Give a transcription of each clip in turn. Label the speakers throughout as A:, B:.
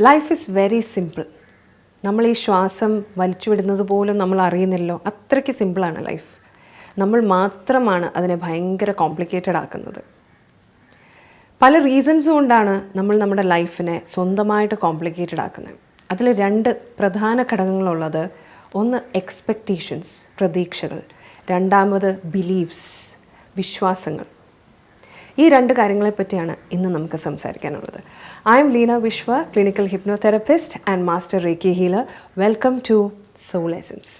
A: Life is very simple നമ്മൾ ഈ ശ്വാസം വലിച്ചുവിടുന്നത് പോലും നമ്മൾ അറിയുന്നില്ലല്ലോ. അത്രയ്ക്ക് സിമ്പിളാണ് ലൈഫ് നമ്മൾ മാത്രമാണ് അതിനെ ഭയങ്കര കോംപ്ലിക്കേറ്റഡ് ആക്കുന്നത്. പല റീസൺസ് കൊണ്ടാണ് നമ്മൾ നമ്മുടെ ലൈഫിനെ സ്വന്തമായിട്ട് കോംപ്ലിക്കേറ്റഡ് ആക്കുന്നത്. അതിൽ രണ്ട് പ്രധാന ഘടകങ്ങളുള്ളത്. ഒന്ന് എക്സ്പെക്റ്റേഷൻസ് പ്രതീക്ഷകൾ. രണ്ടാമത് ബിലീവ്സ് വിശ്വാസങ്ങൾ. ഈ രണ്ട് കാര്യങ്ങളെപ്പറ്റിയാണ് ഇന്ന് നമുക്ക് സംസാരിക്കാനുള്ളത്. I am Leena Vishwa clinical hypnotherapist and master reiki healer welcome to soul essence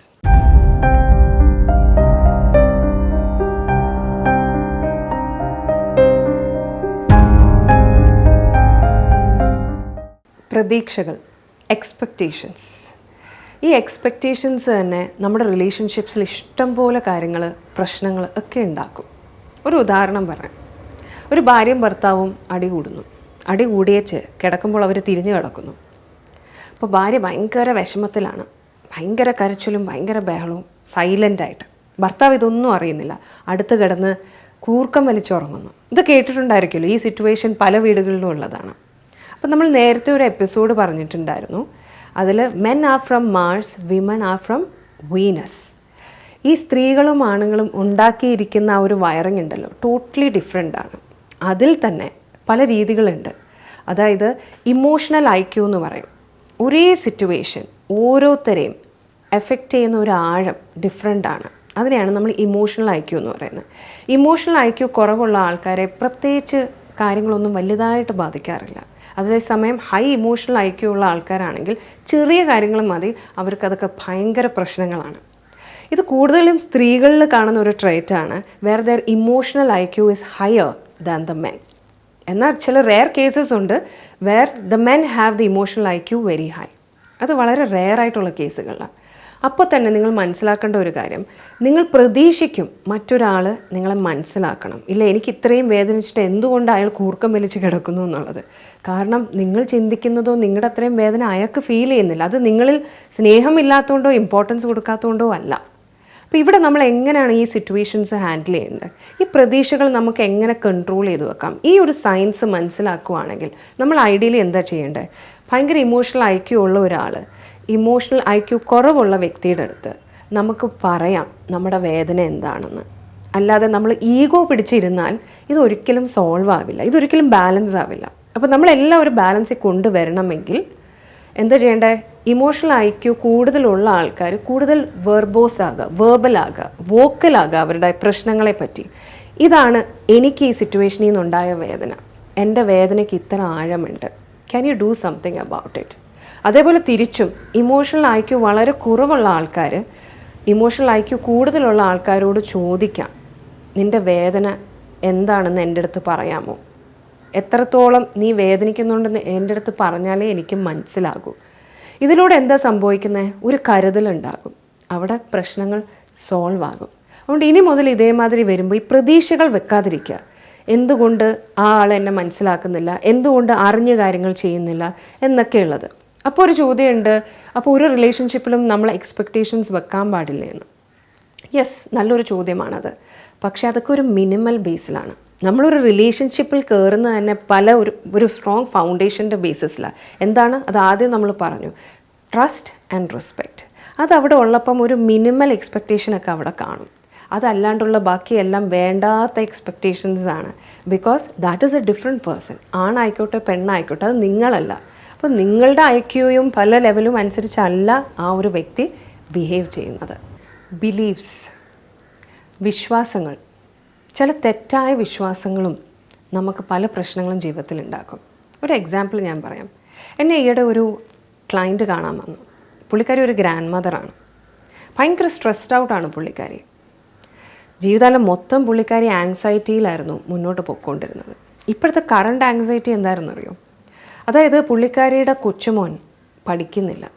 A: പ്രതീക്ഷകൾ എക്സ്പെക്റ്റേഷൻസ് ഈ എക്സ്പെക്റ്റേഷൻസ് തന്നെ നമ്മുടെ റിലേഷൻഷിപ്സിൽ ഇഷ്ടം പോലെ കാര്യങ്ങൾ പ്രശ്നങ്ങൾ ഒക്കെ ഉണ്ടാക്കും. ഒരു ഉദാഹരണം പറയാം. ഒരു ഭാര്യയും ഭർത്താവും അടി കൂടുന്നു. അടി കൂടിയേച്ച് കിടക്കുമ്പോൾ അവർ തിരിഞ്ഞു കിടക്കുന്നു. അപ്പോൾ ഭാര്യ ഭയങ്കര വിഷമത്തിലാണ്. ഭയങ്കര കരച്ചിലും ഭയങ്കര ബഹളവും സൈലന്റായിട്ട് ഭർത്താവ് ഇതൊന്നും അറിയുന്നില്ല. അടുത്ത് കിടന്ന് കൂർക്കം വലിച്ചുറങ്ങുന്നു ഇത് കേട്ടിട്ടുണ്ടായിരിക്കുമല്ലോ ഈ സിറ്റുവേഷൻ പല വീടുകളിലും ഉള്ളതാണ്. അപ്പം നമ്മൾ നേരത്തെ ഒരു എപ്പിസോഡ് പറഞ്ഞിട്ടുണ്ടായിരുന്നു. അതിൽ men are from Mars women are from Venus ഈ സ്ത്രീകളും ആണുങ്ങളും ഉണ്ടാക്കിയിരിക്കുന്ന ആ ഒരു വയറിങ് ഉണ്ടല്ലോ ടോട്ടലി ഡിഫറെന്റ് ആണ്. അതിൽ തന്നെ പല രീതികളുണ്ട്. അതായത് ഇമോഷണൽ ഐക്യു എന്ന് പറയും. ഒരേ സിറ്റുവേഷൻ ഓരോരുത്തരെയും എഫക്റ്റ് ചെയ്യുന്ന ഒരു ആഴം ഡിഫറെന്റ് ആണ്. അതിനെയാണ് നമ്മൾ ഇമോഷണൽ ഐക്യു എന്ന് പറയുന്നത്. ഇമോഷണൽ ഐക്യു കുറവുള്ള ആൾക്കാരെ പ്രത്യേകിച്ച് കാര്യങ്ങളൊന്നും വലുതായിട്ട് ബാധിക്കാറില്ല. അതേസമയം ഹൈ ഇമോഷണൽ ഐക്യു ഉള്ള ആൾക്കാരാണെങ്കിൽ ചെറിയ കാര്യങ്ങൾ മതി അവർക്കതൊക്കെ ഭയങ്കര പ്രശ്നങ്ങളാണ്. ഇത് കൂടുതലും സ്ത്രീകളിൽ കാണുന്ന ഒരു ട്രേറ്റാണ് where their emotional IQ is higher than the men എന്നാൽ ചില റെയർ കേസസ് ഉണ്ട് where the men have the emotional I Q very high അത് വളരെ റെയർ ആയിട്ടുള്ള കേസുകളാണ്. അപ്പോൾ തന്നെ നിങ്ങൾ മനസ്സിലാക്കേണ്ട ഒരു കാര്യം. നിങ്ങൾ പ്രതീക്ഷിക്കും മറ്റൊരാൾ നിങ്ങളെ മനസ്സിലാക്കണം. ഇല്ല എനിക്ക് ഇത്രയും വേദനിച്ചിട്ട് എന്തുകൊണ്ട് അയാൾ കൂർക്കം വലിച്ച് കിടക്കുന്നു എന്നുള്ളത്? കാരണം നിങ്ങൾ ചിന്തിക്കുന്നതോ നിങ്ങളുടെ അത്രയും വേദന അയാൾക്ക് ഫീൽ ചെയ്യുന്നില്ല. അത് നിങ്ങളിൽ സ്നേഹമില്ലാത്തതുകൊണ്ടോ ഇമ്പോർട്ടൻസ് കൊടുക്കാത്തതുകൊണ്ടോ അല്ല. അപ്പോൾ ഇവിടെ നമ്മൾ എങ്ങനെയാണ് ഈ സിറ്റുവേഷൻസ് ഹാൻഡിൽ ചെയ്യേണ്ടത്? ഈ പ്രതീക്ഷകൾ നമുക്ക് എങ്ങനെ കൺട്രോൾ ചെയ്ത് വെക്കാം? ഈ ഒരു സയൻസ് മനസ്സിലാക്കുവാണെങ്കിൽ നമ്മൾ ഐഡിയലി എന്താ ചെയ്യേണ്ടത്? ഭയങ്കര ഇമോഷണൽ ഐക്യു ഉള്ള ഒരാൾ ഇമോഷണൽ ഐക്യു കുറവുള്ള വ്യക്തിയുടെ അടുത്ത് നമുക്ക് പറയാം നമ്മുടെ വേദന എന്താണെന്ന്. അല്ലാതെ നമ്മൾ ഈഗോ പിടിച്ചിരുന്നാൽ ഇതൊരിക്കലും സോൾവ് ആവില്ല. ഇതൊരിക്കലും ബാലൻസ് ആവില്ല. അപ്പോൾ നമ്മളെല്ലാം ഒരു ബാലൻസിൽ കൊണ്ടുവരണമെങ്കിൽ എന്താ ചെയ്യേണ്ടത്? ഇമോഷണൽ ഐ ഐക്യു കൂടുതലുള്ള ആൾക്കാർ കൂടുതൽ വെർബോസ് ആകുക വേർബലാകുക വോക്കലാകുക അവരുടെ പ്രശ്നങ്ങളെ പറ്റി. ഇതാണ് എനിക്ക് ഈ സിറ്റുവേഷനിൽ നിന്നുണ്ടായ വേദന. എന്റെ വേദനയ്ക്ക് ഇത്ര ആഴമുണ്ട്. Can you do something about it അതേപോലെ തിരിച്ചും ഇമോഷണൽ ഐ ഐക്യു വളരെ കുറവുള്ള ആൾക്കാർ ഇമോഷണൽ ഐ ഐക്യു കൂടുതലുള്ള ആൾക്കാരോട് ചോദിക്കാം നിന്റെ വേദന എന്താണെന്ന് എന്റെ അടുത്ത് പറയാമോ? എത്രത്തോളം നീ വേദനിക്കുന്നുണ്ടെന്ന് എന്റെ അടുത്ത് പറഞ്ഞാലേ എനിക്ക് മനസ്സിലാകൂ. ഇതിലൂടെ എന്താ സംഭവിക്കുന്നത് ഒരു കരുതലുണ്ടാകും. അവിടെ പ്രശ്നങ്ങൾ സോൾവ് ആകും. അതുകൊണ്ട് ഇനി മുതൽ ഇതേമാതിരി വരുമ്പോൾ ഈ പ്രതീക്ഷകൾ വെക്കാതിരിക്കുക. എന്തുകൊണ്ട് ആ ആൾ എന്നെ മനസ്സിലാക്കുന്നില്ല? എന്തുകൊണ്ട് അറിഞ്ഞ കാര്യങ്ങൾ ചെയ്യുന്നില്ല? എന്നൊക്കെയുള്ളത്. അപ്പോൾ ഒരു ചോദ്യമുണ്ട്. അപ്പോൾ ഒരു റിലേഷൻഷിപ്പിലും നമ്മൾ എക്സ്പെക്റ്റേഷൻസ് വെക്കാൻ പാടില്ല എന്ന് യെസ് നല്ലൊരു ചോദ്യമാണത്. പക്ഷേ അതൊക്കെ ഒരു മിനിമൽ ബേസിലാണ് നമ്മളൊരു റിലേഷൻഷിപ്പിൽ കയറുന്ന തന്നെ പല ഒരു ഒരു സ്ട്രോങ് ഫൗണ്ടേഷന്റെ ബേസിസിലാണ് എന്താണ്? അത് ആദ്യം നമ്മൾ പറഞ്ഞു ട്രസ്റ്റ് ആൻഡ് റെസ്പെക്റ്റ് അത് അവിടെ ഉള്ളപ്പം ഒരു മിനിമൽ എക്സ്പെക്റ്റേഷനൊക്കെ അവിടെ കാണും. അതല്ലാണ്ടുള്ള ബാക്കിയെല്ലാം വേണ്ടാത്ത എക്സ്പെക്റ്റേഷൻസ് ആണ്. Because that is a different person ആണായിക്കോട്ടെ പെണ്ണായിക്കോട്ടെ അത് നിങ്ങളല്ല. അപ്പോൾ നിങ്ങളുടെ ഐക്യൂയും പല ലെവലും അനുസരിച്ചല്ല ആ ഒരു വ്യക്തി ബിഹേവ് ചെയ്യുന്നത്. ബിലീവ്സ് വിശ്വാസങ്ങൾ. ചില തെറ്റായ വിശ്വാസങ്ങളും നമുക്ക് പല പ്രശ്നങ്ങളും ജീവിതത്തിൽ ഉണ്ടാക്കും. ഒരു എക്സാമ്പിൾ ഞാൻ പറയാം. എന്നെ ഈയിടെ ഒരു ക്ലയന്റ് കാണാൻ വന്നു. പുള്ളിക്കാരി ഒരു ഗ്രാൻഡ് മദറാണ് ഭയങ്കര സ്ട്രെസ്ഡ് ഔട്ടാണ് പുള്ളിക്കാരി. ജീവിതകാലം മൊത്തം പുള്ളിക്കാരി ആങ്സൈറ്റിയിലായിരുന്നു മുന്നോട്ട് പൊയ്ക്കൊണ്ടിരുന്നത്. ഇപ്പോഴത്തെ കറണ്ട് ആങ്സൈറ്റി എന്തായിരുന്നു അറിയോ അതായത് പുള്ളിക്കാരിയുടെ കൊച്ചുമോൻ പഠിക്കുന്നില്ല.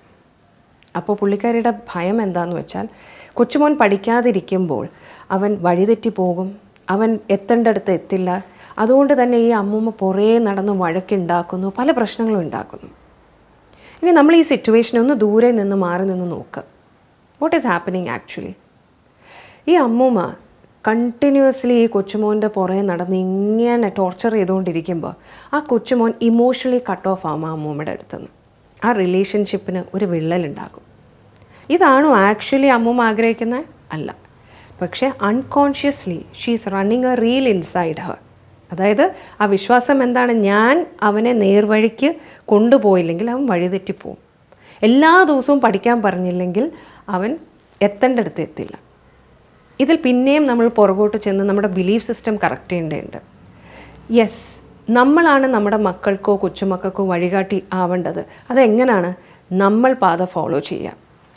A: അപ്പോൾ പുള്ളിക്കാരിയുടെ ഭയം എന്താണെന്ന് വെച്ചാൽ കൊച്ചുമോൻ പഠിക്കാതിരിക്കുമ്പോൾ അവൻ വഴിതെറ്റി പോകും. അവൻ എത്തേണ്ടടുത്ത് എത്തില്ല. അതുകൊണ്ട് തന്നെ ഈ അമ്മൂമ്മ പുറേ നടന്ന് വഴക്കുണ്ടാക്കുന്നു. പല പ്രശ്നങ്ങളും ഉണ്ടാക്കുന്നു. ഇനി നമ്മൾ ഈ സിറ്റുവേഷനെ ഒന്ന് ദൂരെ നിന്ന് മാറി നിന്ന് നോക്കുക വാട്ട് ഈസ് ഹാപ്പനിങ് ആക്ച്വലി ഈ അമ്മൂമ്മ കണ്ടിന്യൂസ്ലി ഈ കൊച്ചുമോന്റെ പുറകെ നടന്ന് ഇങ്ങനെ ടോർച്ചർ ചെയ്തുകൊണ്ടിരിക്കുമ്പോൾ ആ കൊച്ചുമോൻ ഇമോഷണലി കട്ട് ഓഫ് ആവും ആ അമ്മൂമ്മയുടെ അടുത്തുനിന്ന്. ആ റിലേഷൻഷിപ്പിന് ഒരു വിള്ളലുണ്ടാകും. ഇതാണോ ആക്ച്വലി അമ്മൂമ്മ ആഗ്രഹിക്കുന്നത്? അല്ല. പക്ഷേ unconsciously she's running a reel inside her അതായത് ആ വിശ്വാസം എന്താണ്? ഞാൻ അവനെ നേർവഴിക്ക് കൊണ്ടുപോയില്ലെങ്കിൽ അവൻ വഴിതെറ്റിപ്പോവും എല്ലാ ദിവസവും പഠിക്കാൻ പറഞ്ഞില്ലെങ്കിൽ അവൻ എത്തേണ്ടടുത്ത് എത്തില്ല. ഇതിൽ പിന്നെയും നമ്മൾ പുറകോട്ട് ചെന്ന് നമ്മുടെ ബിലീഫ് സിസ്റ്റം കറക്റ്റ് ചെയ്യേണ്ടതുണ്ട്. യെസ് നമ്മളാണ് നമ്മുടെ മക്കൾക്കോ കൊച്ചുമക്കൾക്കോ വഴികാട്ടി ആവേണ്ടത്. അതെങ്ങനെയാണ് നമ്മൾ പാത ഫോളോ ചെയ്യുക.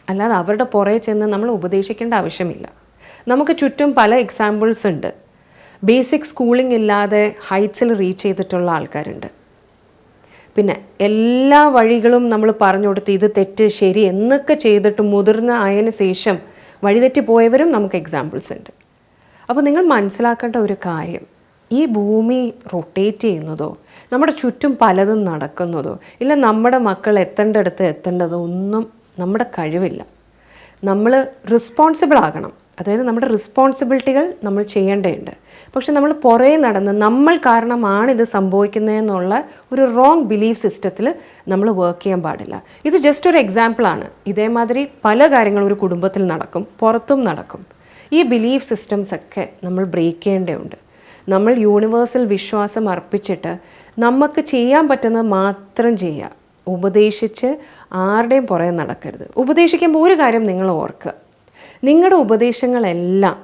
A: അല്ലാതെ അവരുടെ പുറകെ ചെന്ന് നമ്മൾ ഉപദേശിക്കേണ്ട ആവശ്യമില്ല. നമുക്ക് ചുറ്റും പല എക്സാമ്പിൾസ് ഉണ്ട്. ബേസിക് സ്കൂളിംഗ് ഇല്ലാതെ ഹൈറ്റ്സിൽ റീച്ച് ചെയ്തിട്ടുള്ള ആൾക്കാരുണ്ട്. പിന്നെ എല്ലാ വഴികളും നമ്മൾ പറഞ്ഞു കൊടുത്ത് ഇത് തെറ്റ് ശരി എന്നൊക്കെ ചെയ്തിട്ട് മുതിർന്ന ആയതിനു ശേഷം വഴിതെറ്റി പോയവരും നമുക്ക് എക്സാമ്പിൾസ് ഉണ്ട്. അപ്പോൾ നിങ്ങൾ മനസ്സിലാക്കേണ്ട ഒരു കാര്യം ഈ ഭൂമി റൊട്ടേറ്റ് ചെയ്യുന്നതോ നമ്മുടെ ചുറ്റും പലതും നടക്കുന്നതോ ഇല്ല നമ്മുടെ മക്കൾ എത്തേണ്ടടുത്ത് എത്തേണ്ടതോ ഒന്നും നമ്മുടെ കഴിവില്ല. നമ്മൾ റെസ്പോൺസിബിൾ ആകണം. അതായത് നമ്മുടെ റെസ്പോൺസിബിലിറ്റികൾ നമ്മൾ ചെയ്യേണ്ടതുണ്ട്. പക്ഷെ നമ്മൾ പുറേ നടന്ന് നമ്മൾ കാരണമാണ് ഇത് സംഭവിക്കുന്നതെന്നുള്ള ഒരു റോങ് ബിലീഫ് സിസ്റ്റത്തിൽ നമ്മൾ വർക്ക് ചെയ്യാൻ പാടില്ല. ഇത് ജസ്റ്റ് ഒരു എക്സാമ്പിളാണ് ഇതേമാതിരി പല കാര്യങ്ങളും ഒരു കുടുംബത്തിൽ നടക്കും പുറത്തും നടക്കും. ഈ ബിലീഫ് സിസ്റ്റംസ് ഒക്കെ നമ്മൾ ബ്രേക്ക് ചെയ്യേണ്ടതുണ്ട്. നമ്മൾ യൂണിവേഴ്സൽ വിശ്വാസം അർപ്പിച്ചിട്ട് നമുക്ക് ചെയ്യാൻ പറ്റുന്നത് മാത്രം ചെയ്യുക. ഉപദേശിച്ച് ആരുടെയും പുറകെ നടക്കരുത്. ഉപദേശിക്കുമ്പോൾ ഒരു കാര്യം നിങ്ങൾ ഓർക്കുക. നിങ്ങളുടെ ഉപദേശങ്ങളെല്ലാം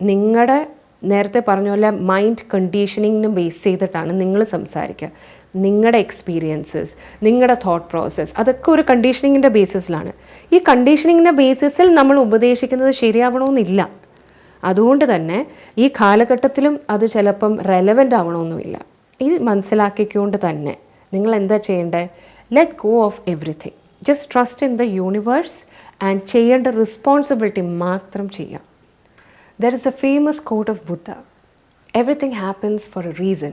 A: നിങ്ങളുടെ നേരത്തെ പറഞ്ഞ പോലെ മൈൻഡ് കണ്ടീഷനിങ്ങിന് ബേസ് ചെയ്തിട്ടാണ് നിങ്ങൾ സംസാരിക്കുക നിങ്ങളുടെ എക്സ്പീരിയൻസസ് നിങ്ങളുടെ തോട്ട് പ്രോസസ്സ് അതൊക്കെ ഒരു കണ്ടീഷനിങ്ങിന്റെ ബേസിസിലാണ് ഈ കണ്ടീഷനിങ്ങിന്റെ ബേസിസിൽ നമ്മൾ ഉപദേശിക്കുന്നത് ശരിയാവണമെന്നില്ല അതുകൊണ്ട് തന്നെ ഈ കാലഘട്ടത്തിലും അത് ചിലപ്പം റെലവന്റ് ആവണമെന്നുമില്ല ഇത് മനസ്സിലാക്കിക്കൊണ്ട് തന്നെ നിങ്ങൾ എന്താ ചെയ്യേണ്ടത് let go of everything just trust in the universe and ചെയ്യേണ്ട റെസ്പോൺസിബിലിറ്റി മാത്രം ചെയ്യാം. There is a famous quote of Buddha everything happens for a reason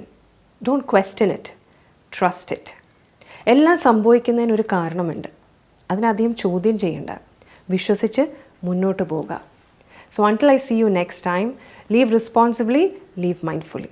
A: don't question it trust it എല്ലാം സംഭവിക്കുന്നതിന് ഒരു കാരണമുണ്ട്. അതിനധികം ചോദ്യം ചെയ്യേണ്ട. വിശ്വസിച്ച് മുന്നോട്ട് പോവുക. So until I see you next time live responsibly live mindfully